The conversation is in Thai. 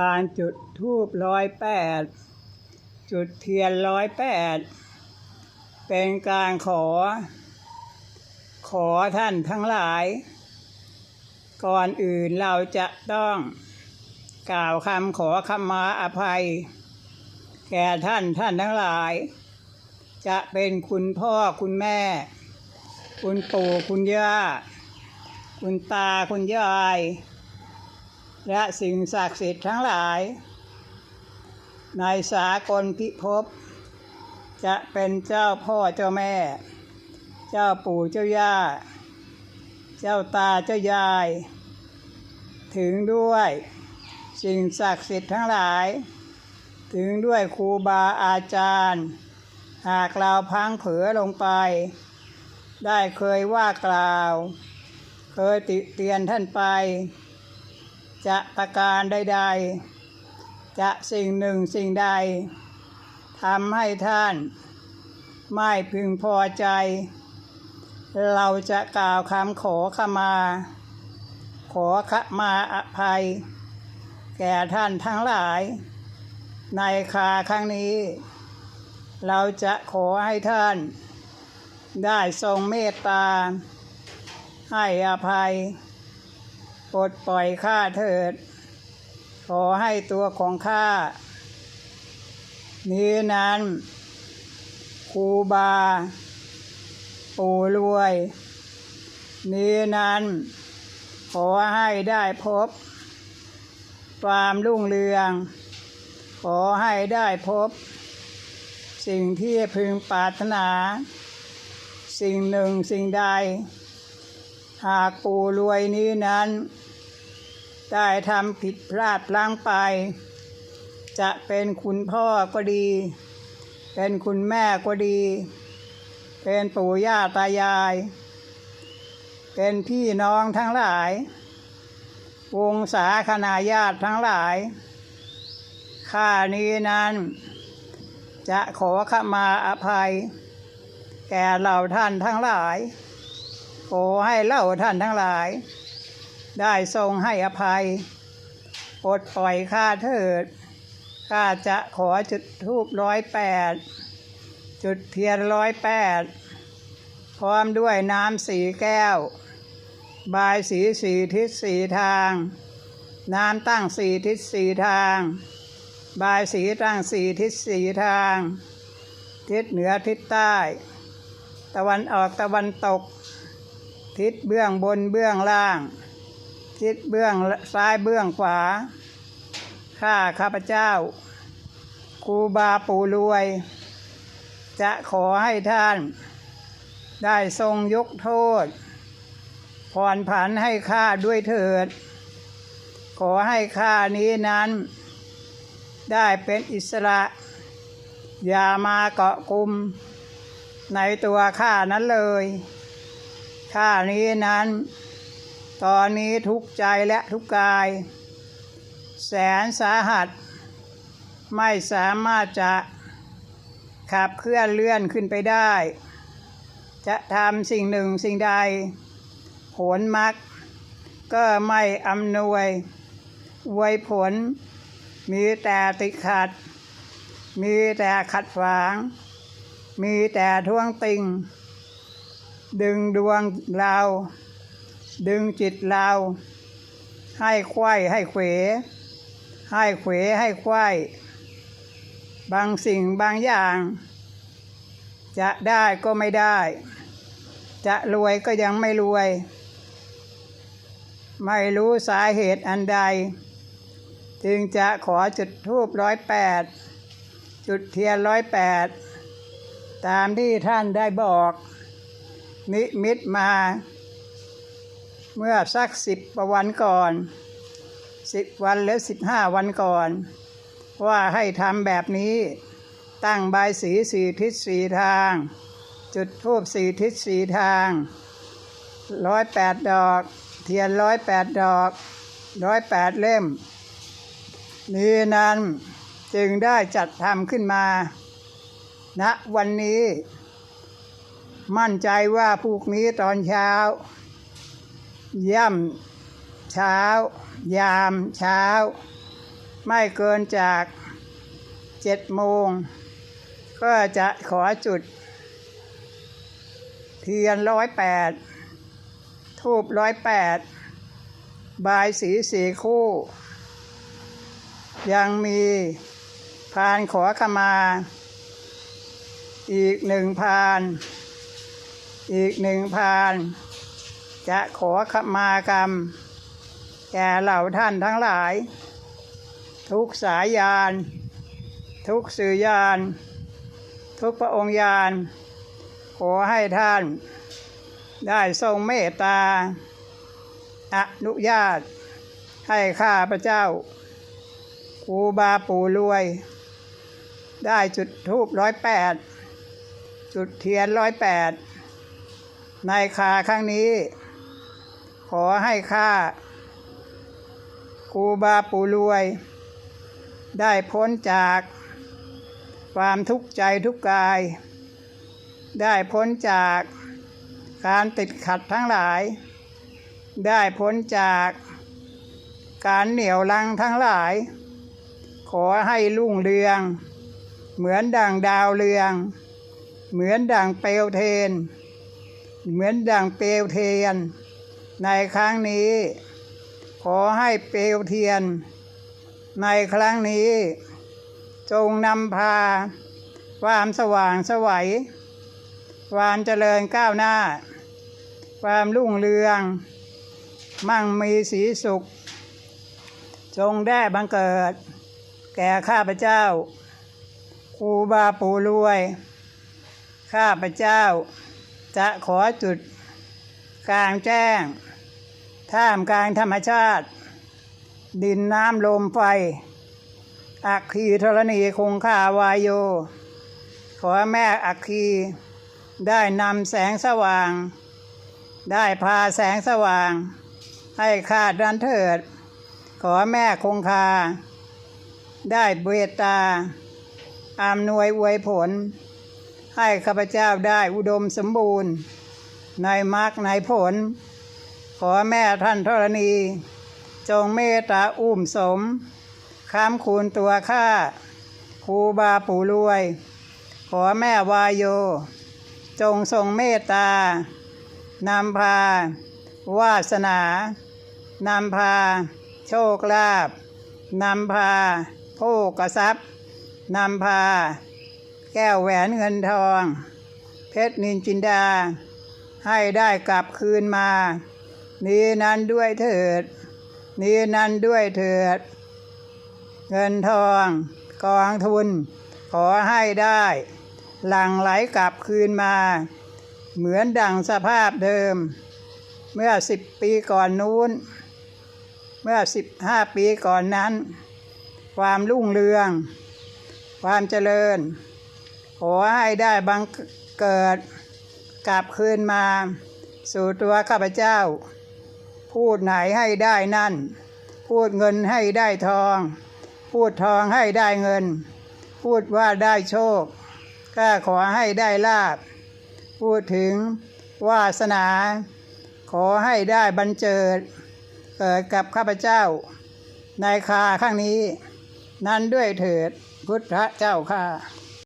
การจุดธูปร้อยแปดจุดเทียนร้อยแปดเป็นการขอ ขอท่านทั้งหลาย ก่อนอื่นเราจะต้องกล่าวคำขอขมาอภัย แก่ท่านท่านทั้งหลาย จะเป็นคุณพ่อคุณแม่ คุณปู่คุณย่า คุณตาคุณยาย และสิ่งศักดิ์สิทธิ์ทั้งหลาย ในสากลพิภพ จะเป็นเจ้าพ่อเจ้าแม่ เจ้าปู่เจ้าย่า เจ้าตาเจ้ายาย ถึงด้วยสิ่งศักดิ์สิทธิ์ทั้งหลาย ถึงด้วยครูบาอาจารย์ หากเราพังเผลอลงไป ได้เคยว่ากล่าว เคยติเตียนท่านไป จะประการใดๆ จะสิ่งหนึ่งสิ่งใดทำให้ท่าน ไม่พึงพอใจ เราจะกล่าวคำขอขมา ขอขมาอภัย แก่ท่านทั้งหลาย ในคาครั้งนี้ เราจะขอให้ท่าน ได้ทรงเมตตา ให้อภัย ปลดปล่อยข้าเถิด ขอให้ตัวของข้า นี้นั้นครูบา ปู่รวย นี้นั้น ขอให้ได้พบ ความรุ่งเรือง ขอให้ได้พบ สิ่งที่พึงปรารถนา สิ่งหนึ่งสิ่งใด หากปู่รวยนี้นั้น ได้ทำผิดพลาดพลั้งไป จะเป็นคุณพ่อก็ดี เป็นคุณแม่ก็ดี เป็นปู่ย่าตายาย เป็นพี่น้องทั้งหลาย วงศาคณาญาติทั้งหลาย ข้านี้นั้น จะขอขมาอภัย แก่เหล่าท่านทั้งหลายขอให้เล่าท่านทั้งหลาย ได้ทรงให้อภัยปลดปล่อยข้าเถิด ข้าจะขอจุดทูบร้อยแปด จุดเทียนร้อยแปด พร้อมด้วยน้ำสีแก้ว บายสีสีทิศสีทาง น้ำตั้งสีทิศสีทาง บายสีตั้งสีทิศสีทาง ทิศเหนือทิศใต้ ตะวันออกตะวันตก ทิศเบื้องบนเบื้องล่าง ทิศเบื้องซ้ายเบื้องขวา ข้าข้าพเจ้าครูบาปูรวย จะขอให้ท่าน ได้ทรงยกโทษ ผ่อนผันให้ข้าด้วยเถิด ขอให้ข้านี้นั้น ได้เป็นอิสระ อย่ามาเกาะกลุ่มในตัวข้านั้นเลย ข้านี้นั้น ตอนนี้ทุกใจและทุกกาย แสนสาหัส ไม่สามารถจะขับเคลื่อนเลื่อนขึ้นไปได้ จะทำสิ่งหนึ่งสิ่งใด ผลมัก ก็ไม่อำนวยอวยผล มีแต่ติดขัด มีแต่ขัดขวาง มีแต่ท่วงติง ดึงดวงเรา ดึงจิตเราให้ไขว้ให้เขว ให้เขวให้ไขว้บางสิ่งบางอย่าง จะได้ก็ไม่ได้ จะรวยก็ยังไม่รวย ไม่รู้สาเหตุอันใด จึงจะขอจุดทูบร้อยแปดจุดเทียนร้อยแปดตามที่ท่านได้บอก นิมิตมา เมื่อสักสิบวันก่อนสิบวันหรือสิบห้าวันก่อน ว่าให้ทำแบบนี้ ตั้งใบสีสี่ทิศสี่ทาง จุดทูบสี่ทิศสี่ทางร้อยแปดดอก เทียนร้อยแปดดอกร้อยแปดเล่ม นี้นั้นจึงได้จัดทำขึ้นมาณวันนี้ มั่นใจว่าพรุ่งนี้ตอนเช้า ย่ำเช้า ยามเช้า ไม่เกินจากเจ็ดโมง ก็จะขอจุด เทียนร้อยแปดทูบร้อยแปดบายสีสีคู่ ยังมีพานขอขมา อีกหนึ่งพาน อีกหนึ่งพาน จะขอขมากรรม แก่เหล่าท่านทั้งหลาย ทุกสายยาน ทุกสื่อยาน ทุกพระองค์ยาน ขอให้ท่าน ได้ทรงเมตตา อนุญาต ให้ข้าพระเจ้าครูบาปู่รวย ได้จุดทูบร้อยแปดจุดเทียนร้อยแปดในคาครั้งนี้ ขอให้ข้าครูบาปู่รวย ได้พ้นจากความทุกข์ใจทุกกาย ได้พ้นจากการติดขัดทั้งหลาย ได้พ้นจากการเหนี่ยวลังทั้งหลาย ขอให้รุ่งเรือง เหมือนดังดาวเรือง เหมือนดังเปลวเทน เหมือนดังเปลวเทียน ในครั้งนี้ ขอให้เปลวเทียน ในครั้งนี้ จงนำพา ความสว่างสวัยความเจริญก้าวหน้า ความรุ่งเรือง มั่งมีสีสุข จงได้บังเกิด แก่ข้าพเจ้าครูบาปูรวย ข้าพเจ้าจะขอจุด กลางแจ้ง ท่ามกลางธรรมชาติ ดินน้ำลมไฟ อัคคีธรณีคงคาวายโย ขอแม่อัคคีได้นำแสงสว่าง ได้พาแสงสว่าง ให้ข้าดันเถิด ขอแม่คงคา ได้เบตตาอำนวยอวยผล ให้ข้าพเจ้าได้อุดมสมบูรณ์ ในมรรคในผล ขอแม่ท่านธรณี จงเมตตาอุ้มสมค้ำคูณตัวข้าครูบาปู่รวย ขอแม่วายโย จงทรงเมตตานำพา วาสนานำพา โชคลาภนำพาโภกทรัพย์นำพา แก้วแหวนเงินทอง เพชรนินจินดา ให้ได้กลับคืนมา นี้นั้นด้วยเถิด นี้นั้นด้วยเถิด เงินทองกองทุน ขอให้ได้ หลั่งไหลกลับคืนมา เหมือนดังสภาพเดิม เมื่อสิบปีก่อนนู้น เมื่อสิบห้าปีก่อนนั้น ความรุ่งเรือง ความเจริญ ขอให้ได้บังเกิด กลับคืนมา สู่ตัวข้าพเจ้า พูดไหนให้ได้นั่น พูดเงินให้ได้ทอง พูดทองให้ได้เงิน พูดว่าได้โชคก็ขอให้ได้ลาบ พูดถึงวาสนา ขอให้ได้บันเจิด เกิดกับข้าพเจ้า ในคาข้างนี้ นั้นด้วยเถิดพุทธเจ้าข้า